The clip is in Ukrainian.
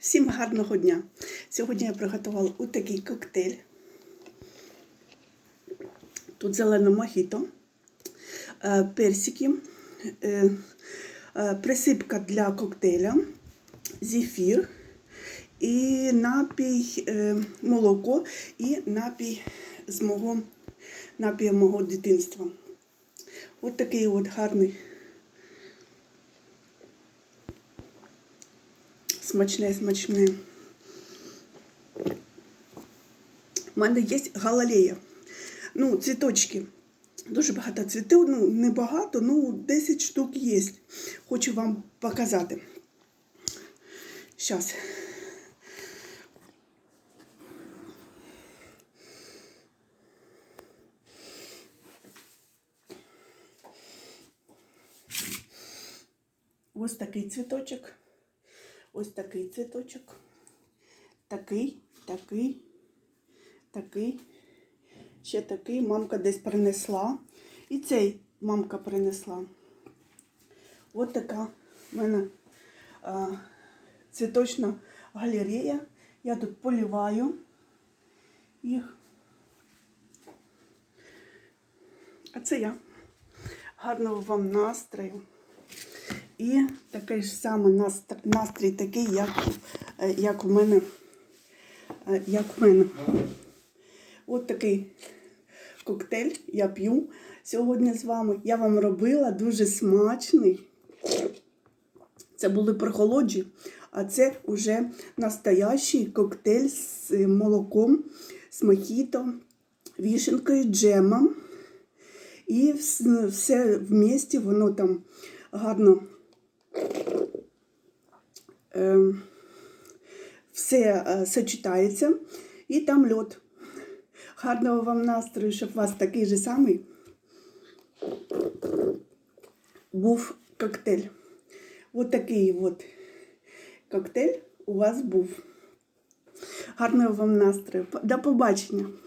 Всім гарного дня! Сьогодні я приготувала отакий коктейль. Тут зелене мохіто, е, персики, е, е, присипка для коктейля, зефір і напій молоко і напій з мого напію мого дитинства. От такий от гарний. Смачне, смачне. У мене є галалея. Ну, цвіточки. Дуже багато цвітів, ну, не багато, ну, 10 штук є. Хочу вам показати. Зараз. Ось такий цвіточок. Ось такий цвіточок. Такий, такий, такий. Ще такий. Мамка десь принесла. І цей мамка принесла. Ось така в мене а, цвіточна галерея. Я тут поліваю їх. А це я. Гарного вам настрою. І такий ж самий настр- настрій такий, як, е, як у мене. е, Як у мене. От такий коктейль я п'ю сьогодні з вами. Я вам робила дуже смачний. Це були прохолоджі, а це вже настоящий коктейль з молоком, з мохіто, вішенкою, джемом. І все в місті воно там гарно все е, сочетається. І там льод. Гарного вам настрою, щоб у вас такий же самий був коктейль. От такий от коктейль у вас був. Гарного вам настрою. До побачення!